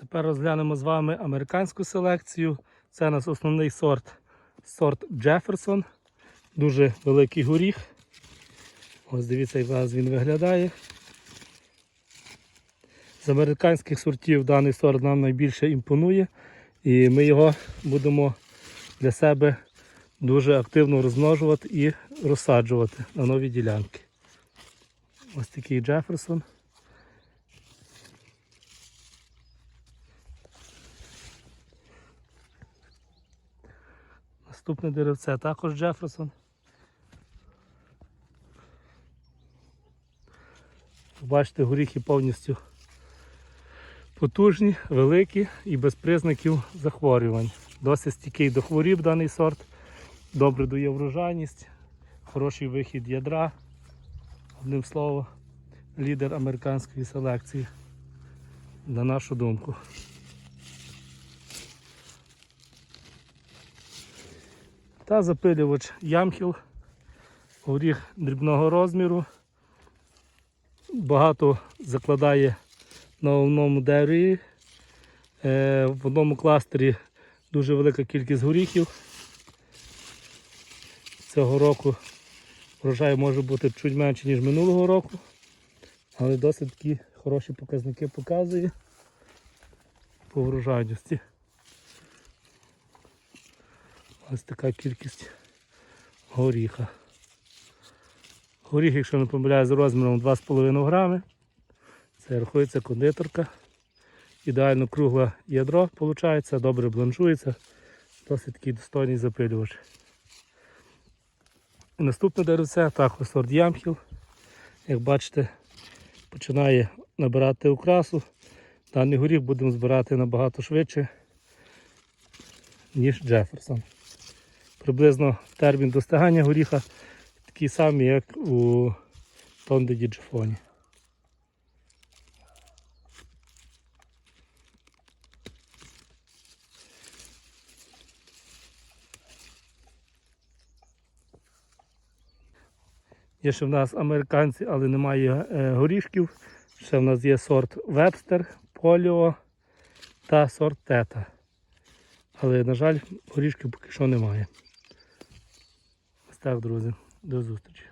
Тепер розглянемо з вами американську селекцію. Це у нас основний сорт сорт Джеферсон. Дуже великий горіх. Ось дивіться, як він виглядає. З американських сортів даний сорт нам найбільше імпонує. І ми його будемо для себе дуже активно розмножувати і розсаджувати на нові ділянки. Ось такий Джеферсон. Наступне деревце також Джеферсон. Бачите, горіхи повністю потужні, великі і без признаків захворювань. Досить стійкий до хворіб даний сорт, добре дає врожайність, хороший вихід ядра. Одним словом, лідер американської селекції, на нашу думку. Та запилювач ямхіл, горіх дрібного розміру. Багато закладає на одному дереві. Е, В одному кластері дуже велика кількість горіхів. Цього року врожай може бути чуть менше, ніж минулого року, але досить такі хороші показники показує по врожайності. Ось така кількість горіха. Горіх, якщо не помиляю, з розміром 2,5 грами. Це рахується кондитерка. Ідеально кругле ядро виходить, добре бланшується. Досить такий достойний запилювач. Наступне деревце також сорт ямхіл. Як бачите, починає набирати окрасу. Даний горіх будемо збирати набагато швидше, ніж Джеферсон. Приблизно термін достигання горіха такий самий, як у Тонде Діджифоні. Є ще в нас американці, але немає е, горішків. Ще в нас є сорт Вебстер, Поліо та сорт Тета. Але, на жаль, горішків поки що немає. Так, друзі. До зустрічі.